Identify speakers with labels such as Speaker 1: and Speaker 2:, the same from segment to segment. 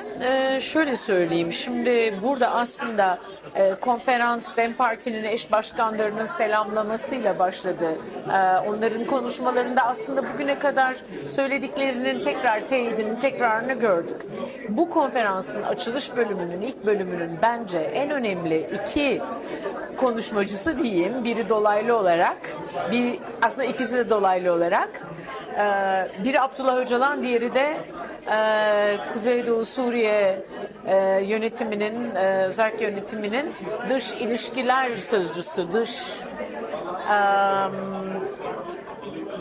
Speaker 1: Ben e, şöyle söyleyeyim. Şimdi burada aslında e, konferans DEM Parti'nin eş başkanlarının selamlamasıyla başladı. E, onların konuşmalarında aslında bugüne kadar söylediklerinin tekrar teyidinin tekrarını gördük. Bu konferansın açılış bölümünün ilk bölümünün bence en önemli iki konuşmacısı diyeyim. Biri dolaylı olarak, bir aslında ikisi de dolaylı olarak. E, biri Abdullah Öcalan, diğeri de e, Kuzeydoğu Suriye e, yönetiminin, e, özellikle yönetiminin dış ilişkiler sözcüsü, dış e,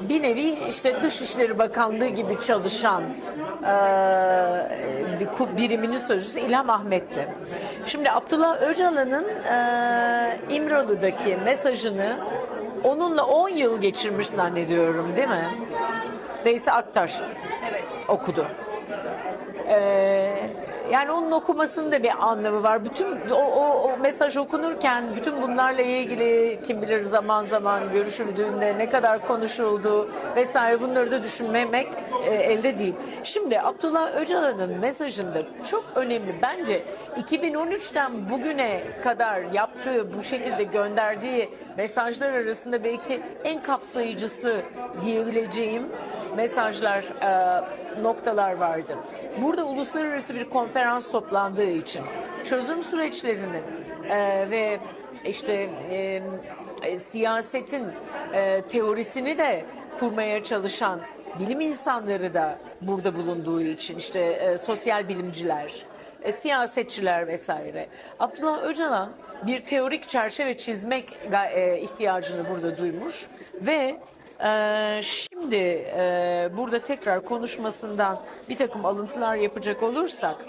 Speaker 1: bir nevi işte Dışişleri Bakanlığı gibi çalışan e, bir biriminin sözcüsü İlham Ahmet'ti. Şimdi Abdullah Öcalan'ın e, İmralı'daki mesajını onunla 10 yıl geçirmiş zannediyorum değil mi? Deyse Aktaş okudu. Ee, yani onun okumasının da bir anlamı var. Bütün o, o, o mesaj okunurken bütün bunlarla ilgili kim bilir zaman zaman görüşüldüğünde ne kadar konuşuldu vesaire bunları da düşünmemek e, elde değil. Şimdi Abdullah Öcalan'ın mesajında çok önemli bence 2013'ten bugüne kadar yaptığı bu şekilde gönderdiği mesajlar arasında belki en kapsayıcısı diyebileceğim mesajlar, e, noktalar vardı. Burada uluslararası bir konferans toplandığı için çözüm süreçlerinin e, ve işte e, e, siyasetin e, teorisini de kurmaya çalışan bilim insanları da burada bulunduğu için işte e, sosyal bilimciler, e, siyasetçiler vesaire. Abdullah Öcalan bir teorik çerçeve çizmek e, ihtiyacını burada duymuş ve e, şimdi e, burada tekrar konuşmasından bir takım alıntılar yapacak olursak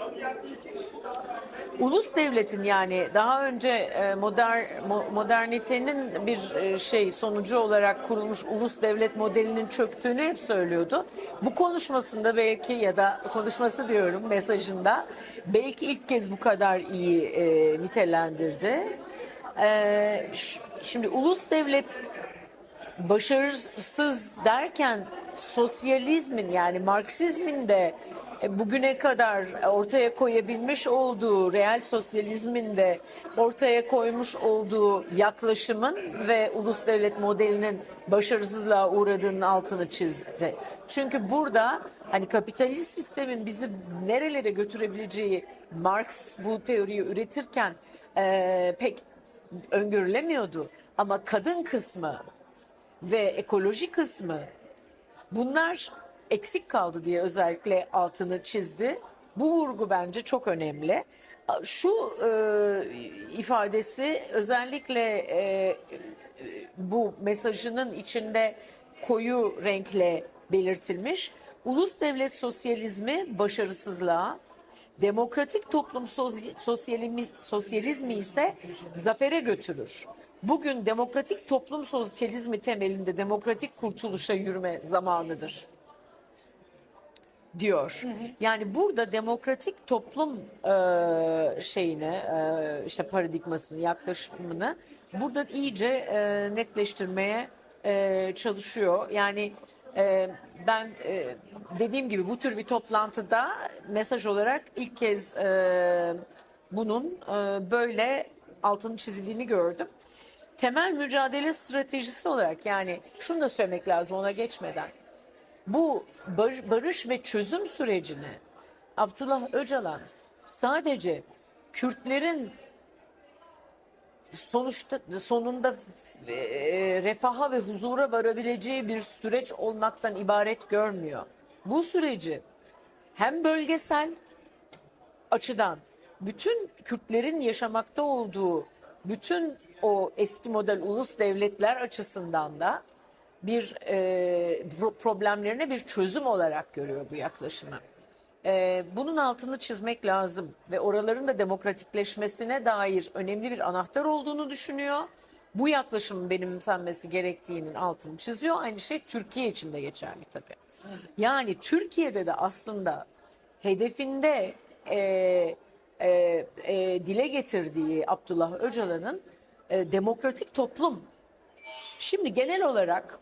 Speaker 1: ulus devletin yani daha önce e, modern mo- modernitenin bir e, şey sonucu olarak kurulmuş ulus devlet modelinin çöktüğünü hep söylüyordu. Bu konuşmasında belki ya da konuşması diyorum mesajında belki ilk kez bu kadar iyi e, nitelendirdi. E, şimdi ulus devlet başarısız derken sosyalizmin yani Marksizmin de e, bugüne kadar ortaya koyabilmiş olduğu real sosyalizmin de ortaya koymuş olduğu yaklaşımın ve ulus devlet modelinin başarısızlığa uğradığının altını çizdi. Çünkü burada hani kapitalist sistemin bizi nerelere götürebileceği Marx bu teoriyi üretirken e, pek öngörülemiyordu. Ama kadın kısmı ve ekoloji kısmı bunlar eksik kaldı diye özellikle altını çizdi. Bu vurgu bence çok önemli. Şu e, ifadesi özellikle e, bu mesajının içinde koyu renkle belirtilmiş. Ulus devlet sosyalizmi başarısızlığa, demokratik toplum sosyalimi, sosyalizmi ise zafere götürür. Bugün demokratik toplum sosyalizmi temelinde demokratik kurtuluşa yürüme zamanıdır diyor. Yani burada demokratik toplum e, şeyini e, işte paradigmasını yaklaşımını burada iyice e, netleştirmeye e, çalışıyor. Yani e, ben e, dediğim gibi bu tür bir toplantıda mesaj olarak ilk kez e, bunun e, böyle altını çizildiğini gördüm. Temel mücadele stratejisi olarak yani şunu da söylemek lazım ona geçmeden bu bar- barış ve çözüm sürecini Abdullah Öcalan sadece Kürtlerin sonuçta sonunda e, refaha ve huzura varabileceği bir süreç olmaktan ibaret görmüyor. Bu süreci hem bölgesel açıdan bütün Kürtlerin yaşamakta olduğu bütün o eski model ulus devletler açısından da bir e, pro- problemlerine bir çözüm olarak görüyor bu yaklaşımı. E, bunun altını çizmek lazım ve oraların da demokratikleşmesine dair önemli bir anahtar olduğunu düşünüyor. Bu yaklaşımın benimsenmesi gerektiğinin altını çiziyor. Aynı şey Türkiye için de geçerli tabii. Yani Türkiye'de de aslında hedefinde e, e, e, dile getirdiği Abdullah Öcalan'ın e, demokratik toplum Şimdi genel olarak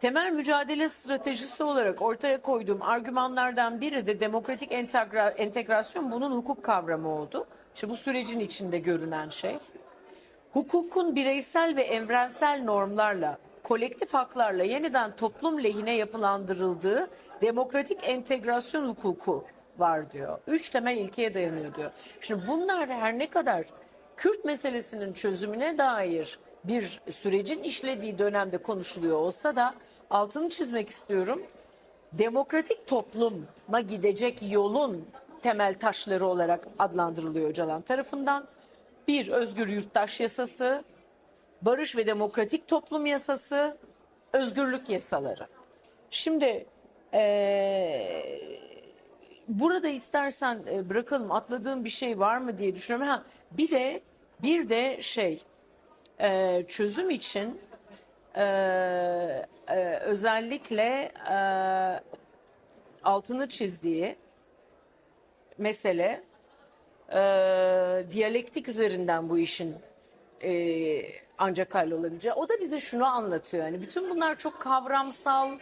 Speaker 1: Temel mücadele stratejisi olarak ortaya koyduğum argümanlardan biri de demokratik entegra- entegrasyon bunun hukuk kavramı oldu. İşte bu sürecin içinde görünen şey. Hukukun bireysel ve evrensel normlarla, kolektif haklarla yeniden toplum lehine yapılandırıldığı demokratik entegrasyon hukuku var diyor. Üç temel ilkeye dayanıyor diyor. Şimdi bunlar her ne kadar Kürt meselesinin çözümüne dair bir sürecin işlediği dönemde konuşuluyor olsa da altını çizmek istiyorum. Demokratik topluma gidecek yolun temel taşları olarak adlandırılıyor Öcalan tarafından. Bir, özgür yurttaş yasası, barış ve demokratik toplum yasası, özgürlük yasaları. Şimdi eee, burada istersen e, bırakalım atladığım bir şey var mı diye düşünüyorum. Ha, bir de bir de şey e, çözüm için e, e, özellikle e, altını çizdiği mesele e, diyalektik üzerinden bu işin e, ancak hallolabileceği. O da bize şunu anlatıyor. Yani bütün bunlar çok kavramsal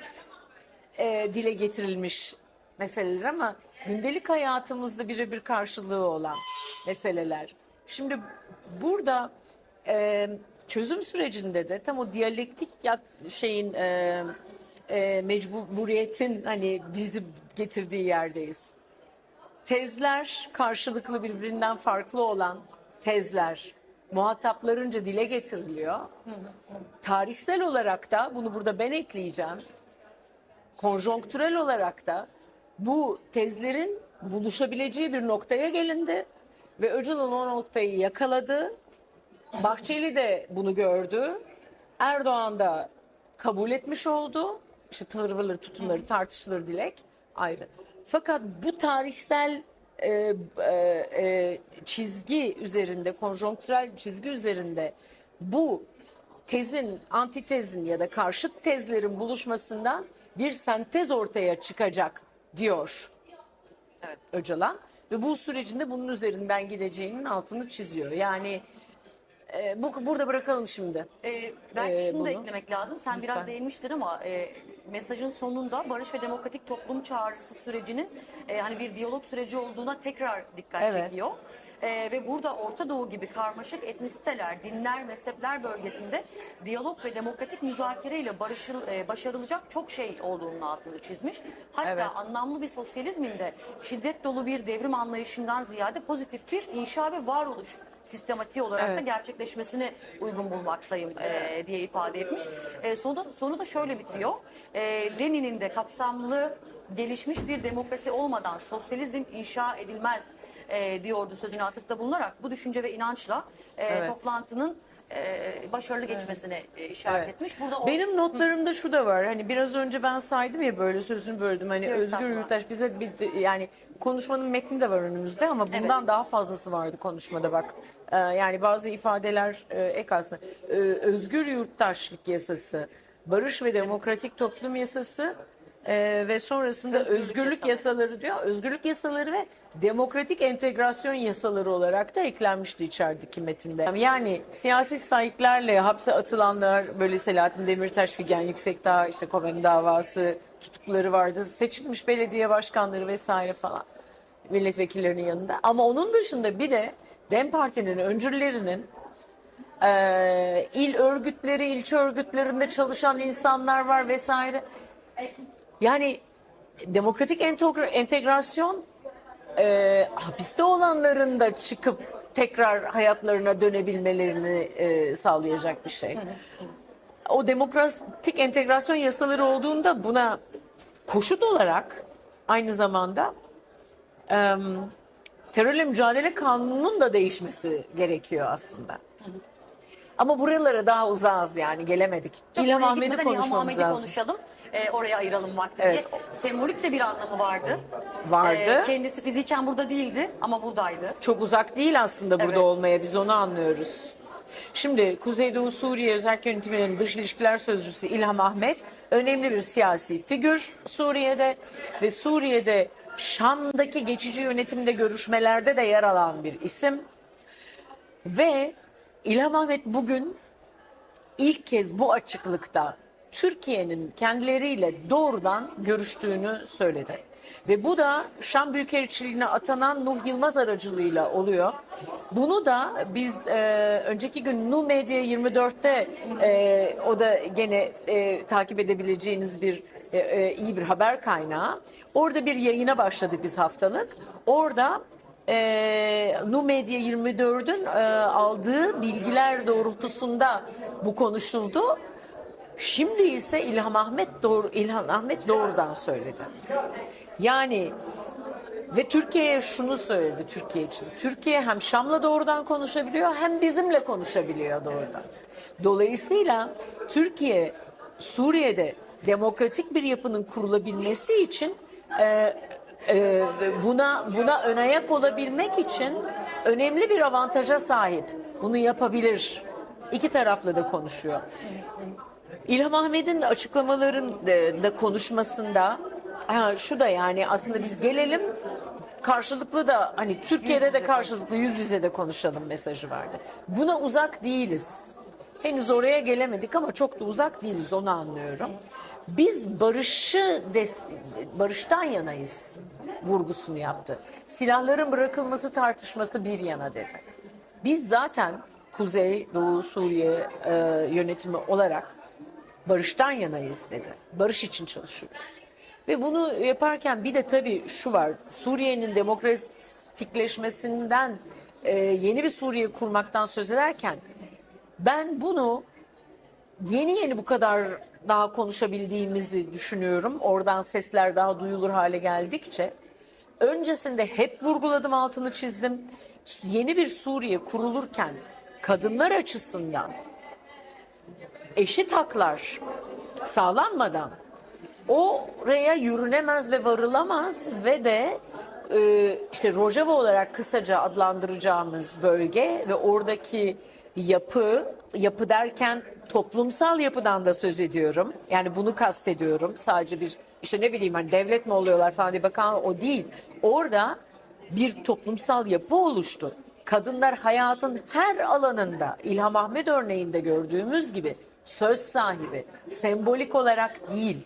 Speaker 1: e, dile getirilmiş meseleler ama gündelik hayatımızda birebir karşılığı olan meseleler. Şimdi burada e, çözüm sürecinde de tam o diyalektik şeyin e, e, mecburiyetin hani bizi getirdiği yerdeyiz tezler karşılıklı birbirinden farklı olan tezler muhataplarınca dile getiriliyor. Tarihsel olarak da bunu burada ben ekleyeceğim. Konjonktürel olarak da bu tezlerin buluşabileceği bir noktaya gelindi ve Öcalan o noktayı yakaladı. Bahçeli de bunu gördü. Erdoğan da kabul etmiş oldu. İşte tavırları, tutumları tartışılır dilek ayrı. Fakat bu tarihsel e, e, e, çizgi üzerinde, konjonktürel çizgi üzerinde bu tezin, antitezin ya da karşıt tezlerin buluşmasından bir sentez ortaya çıkacak diyor
Speaker 2: Evet.
Speaker 1: Öcalan. Ve bu sürecinde bunun üzerinden gideceğinin altını çiziyor. Yani e, bu burada bırakalım şimdi.
Speaker 2: Ee, belki
Speaker 1: Ee,
Speaker 2: şunu
Speaker 1: bunu-
Speaker 2: da eklemek lazım. Sen
Speaker 1: Lütfen.
Speaker 2: biraz değinmiştin ama e, mesajın sonunda barış ve demokratik toplum çağrısı sürecinin e, hani bir diyalog süreci olduğuna tekrar dikkat
Speaker 1: Evet.
Speaker 2: çekiyor. E, ve burada Orta Doğu gibi karmaşık etnisiteler, dinler, mezhepler bölgesinde diyalog ve demokratik müzakere ile barışıl, e, başarılacak çok şey olduğunun altını çizmiş. Hatta
Speaker 1: Evet.
Speaker 2: anlamlı bir sosyalizmin de şiddet dolu bir devrim anlayışından ziyade pozitif bir inşa ve varoluş sistematiği olarak da
Speaker 1: Evet.
Speaker 2: gerçekleşmesini uygun bulmaktayım e, diye ifade etmiş. E, sonu, sonu da şöyle bitiyor. E, Lenin'in de kapsamlı gelişmiş bir demokrasi olmadan sosyalizm inşa edilmez e, diyordu sözüne atıfta bulunarak. Bu düşünce ve inançla e,
Speaker 1: Evet.
Speaker 2: toplantının e, başarılı geçmesine e, işaret
Speaker 1: Evet.
Speaker 2: etmiş. Burada o-
Speaker 1: Benim notlarımda şu da var. Hani biraz önce ben saydım ya böyle sözünü böldüm. Hani
Speaker 2: Yok,
Speaker 1: Özgür
Speaker 2: estağfurullah.
Speaker 1: Yurttaş bize bir, yani konuşmanın metni de var önümüzde ama bundan daha fazlası vardı konuşmada bak. Ee, yani bazı ifadeler e, ek aslında. Ee, özgür Yurttaşlık Yasası, Barış ve Demokratik Toplum Yasası e, ve sonrasında
Speaker 2: Özgürlük
Speaker 1: özgürlük,
Speaker 2: yasaları
Speaker 1: diyor. Özgürlük yasaları ve demokratik entegrasyon yasaları olarak da eklenmişti içerideki metinde. Yani siyasi sahiplerle hapse atılanlar böyle Selahattin Demirtaş, Figen Yüksekdağ, işte Komeni davası tutukları vardı. Seçilmiş belediye başkanları vesaire falan milletvekillerinin yanında. Ama onun dışında bir de DEM Parti'nin öncüllerinin eee, il örgütleri, ilçe örgütlerinde çalışan insanlar var vesaire. Yani demokratik entegr- entegrasyon e, hapiste olanların da çıkıp tekrar hayatlarına dönebilmelerini e, sağlayacak bir şey. O demokratik entegrasyon yasaları olduğunda buna koşut olarak aynı zamanda e, terörle mücadele kanununun da değişmesi gerekiyor aslında. Ama buralara daha uzağız yani gelemedik.
Speaker 2: Çok
Speaker 1: İlham
Speaker 2: oraya
Speaker 1: Ahmet'i
Speaker 2: gitmeden İlham
Speaker 1: konuşmamız
Speaker 2: Ahmet'i
Speaker 1: lazım.
Speaker 2: konuşalım. E, oraya ayıralım vakti
Speaker 1: Evet.
Speaker 2: diye. Sembolik de bir anlamı vardı.
Speaker 1: Vardı.
Speaker 2: E, kendisi fiziken burada değildi ama buradaydı.
Speaker 1: çok uzak değil aslında burada
Speaker 2: Evet.
Speaker 1: olmaya biz onu anlıyoruz. Şimdi Kuzeydoğu Suriye Özel Yönetimi'nin dış ilişkiler sözcüsü İlham Ahmet önemli bir siyasi figür Suriye'de ve Suriye'de Şam'daki geçici yönetimde görüşmelerde de yer alan bir isim. Ve İlham Ahmet bugün ilk kez bu açıklıkta Türkiye'nin kendileriyle doğrudan görüştüğünü söyledi. Ve bu da Şam Büyükelçiliğine atanan Nuh Yılmaz aracılığıyla oluyor. Bunu da biz e, önceki gün Nu Medya 24'te e, o da gene e, takip edebileceğiniz bir e, e, iyi bir haber kaynağı. Orada bir yayına başladık biz haftalık. Orada e, Nu Medya 24'ün e, aldığı bilgiler doğrultusunda bu konuşuldu. Şimdi ise İlham Ahmet doğru İlham Ahmet doğrudan söyledi. Yani ve Türkiye'ye şunu söyledi Türkiye için. Türkiye hem Şam'la doğrudan konuşabiliyor hem bizimle konuşabiliyor doğrudan. Dolayısıyla Türkiye Suriye'de demokratik bir yapının kurulabilmesi için e, e, buna buna ön ayak olabilmek için önemli bir avantaja sahip. Bunu yapabilir. İki tarafla da konuşuyor. İlham Ahmet'in açıklamalarında konuşmasında ha, şu da yani aslında biz gelelim karşılıklı da hani Türkiye'de de karşılıklı yüz yüze de konuşalım mesajı verdi. Buna uzak değiliz. Henüz oraya gelemedik ama çok da uzak değiliz onu anlıyorum. Biz barışı barıştan yanayız vurgusunu yaptı. Silahların bırakılması tartışması bir yana dedi. Biz zaten Kuzey Doğu Suriye e, yönetimi olarak barıştan yanayız dedi. Barış için çalışıyoruz. Ve bunu yaparken bir de tabii şu var. Suriye'nin demokratikleşmesinden e, yeni bir Suriye kurmaktan söz ederken ben bunu yeni yeni bu kadar daha konuşabildiğimizi düşünüyorum. Oradan sesler daha duyulur hale geldikçe. Öncesinde hep vurguladım altını çizdim. Yeni bir Suriye kurulurken kadınlar açısından eşit haklar sağlanmadan oraya yürünemez ve varılamaz ve de e, işte Rojava olarak kısaca adlandıracağımız bölge ve oradaki yapı, yapı derken toplumsal yapıdan da söz ediyorum. Yani bunu kastediyorum. Sadece bir işte ne bileyim hani devlet mi oluyorlar falan diye bakan o değil. Orada bir toplumsal yapı oluştu. Kadınlar hayatın her alanında İlham Ahmet örneğinde gördüğümüz gibi söz sahibi, sembolik olarak değil.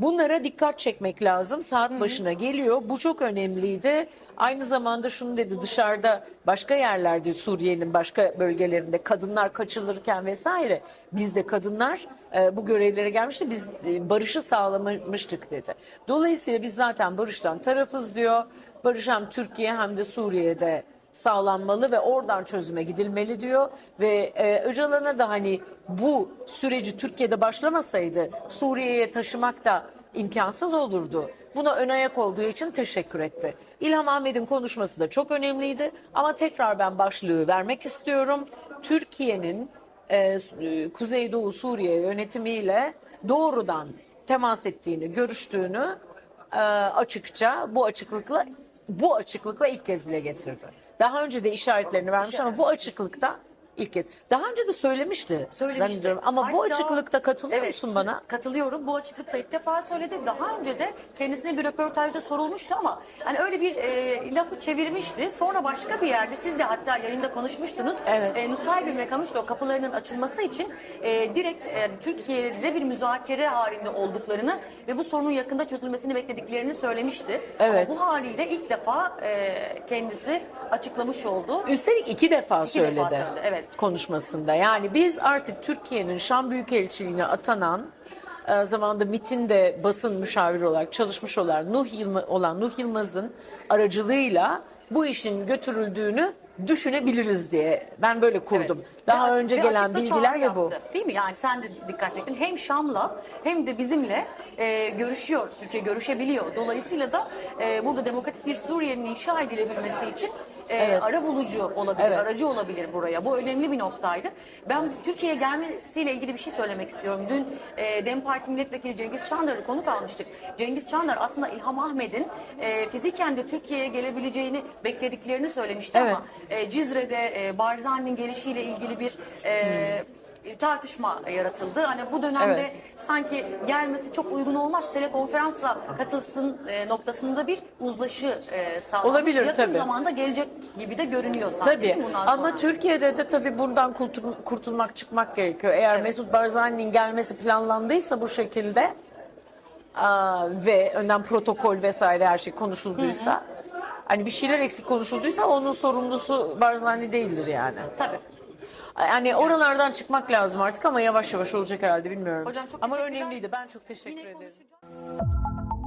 Speaker 1: Bunlara dikkat çekmek lazım. Saat başına geliyor. Bu çok önemliydi. Aynı zamanda şunu dedi dışarıda başka yerlerde Suriye'nin başka bölgelerinde kadınlar kaçılırken vesaire bizde kadınlar e, bu görevlere gelmişti. Biz e, barışı sağlamıştık dedi. Dolayısıyla biz zaten barıştan tarafız diyor. Barış hem Türkiye hem de Suriye'de sağlanmalı ve oradan çözüme gidilmeli diyor ve e, Öcalan'a da hani bu süreci Türkiye'de başlamasaydı Suriye'ye taşımak da imkansız olurdu. Buna ön ayak olduğu için teşekkür etti. İlham Ahmet'in konuşması da çok önemliydi ama tekrar ben başlığı vermek istiyorum. Türkiye'nin e, e, Kuzeydoğu Suriye yönetimiyle doğrudan temas ettiğini, görüştüğünü e, açıkça bu açıklıkla bu açıklıkla ilk kez dile getirdi. Daha önce de işaretlerini vermiş ama bu açıklıkta ilk kez. Daha önce de söylemişti.
Speaker 2: Söylemişti.
Speaker 1: Ama bu
Speaker 2: Hatta-
Speaker 1: açıklıkta katılıyor
Speaker 2: Evet,
Speaker 1: musun bana?
Speaker 2: Katılıyorum. Bu açıklıkta ilk defa söyledi. Daha önce de kendisine bir röportajda sorulmuştu ama hani öyle bir e, lafı çevirmişti. Sonra başka bir yerde siz de hatta yayında konuşmuştunuz.
Speaker 1: Evet.
Speaker 2: E, Nusaybin ve Kamışlo kapılarının açılması için e, direkt e, Türkiye'de bir müzakere halinde olduklarını ve bu sorunun yakında çözülmesini beklediklerini söylemişti.
Speaker 1: Evet.
Speaker 2: Ama bu haliyle ilk defa e, kendisi açıklamış oldu.
Speaker 1: Üstelik iki defa
Speaker 2: İki
Speaker 1: söyledi.
Speaker 2: defa söyledi, evet.
Speaker 1: Konuşmasında. Yani biz artık Türkiye'nin Şam Büyükelçiliğine atanan e, zamanında MIT'in basın müşaviri olarak çalışmış olan Nuh, Yılma, olan Nuh Yılmaz'ın aracılığıyla bu işin götürüldüğünü düşünebiliriz diye ben böyle kurdum.
Speaker 2: Evet.
Speaker 1: Daha
Speaker 2: Ve açık-
Speaker 1: önce
Speaker 2: ve
Speaker 1: gelen bilgiler ve bu.
Speaker 2: Değil mi? Yani sen de dikkat çektin. Hem Şam'la hem de bizimle e, görüşüyor. Türkiye görüşebiliyor. Dolayısıyla da e, burada demokratik bir Suriye'nin inşa edilebilmesi için e,
Speaker 1: Evet.
Speaker 2: ara bulucu olabilir,
Speaker 1: Evet.
Speaker 2: aracı olabilir buraya. Bu önemli bir noktaydı. Ben Türkiye'ye gelmesiyle ilgili bir şey söylemek istiyorum. Dün e, DEM Parti Milletvekili Cengiz Çandar'ı konuk almıştık. Cengiz Çandar aslında İlham Ahmet'in e, fiziken de Türkiye'ye gelebileceğini beklediklerini söylemişti
Speaker 1: Evet.
Speaker 2: ama e, Cizre'de e, Barzani'nin gelişiyle ilgili bir e, e, tartışma yaratıldı. Hani bu dönemde
Speaker 1: Evet.
Speaker 2: sanki gelmesi çok uygun olmaz. Telekonferansla katılsın e, noktasında bir uzlaşı e, sağlanmış.
Speaker 1: Olabilir,
Speaker 2: Yakın
Speaker 1: tabii.
Speaker 2: zamanda gelecek gibi de görünüyor sanki.
Speaker 1: Tabii ama. Türkiye'de de tabii buradan kurtul- kurtulmak çıkmak gerekiyor. Eğer Mesut Barzani'nin gelmesi planlandıysa bu şekilde aa, ve önden protokol vesaire her şey konuşulduysa hani bir şeyler eksik konuşulduysa onun sorumlusu Barzani değildir yani.
Speaker 2: Tabii.
Speaker 1: Yani oralardan çıkmak lazım artık ama yavaş yavaş olacak herhalde bilmiyorum.
Speaker 2: Hocam çok
Speaker 1: ama önemliydi. Ben çok teşekkür
Speaker 2: Yine
Speaker 1: ederim.
Speaker 2: konuşacağız.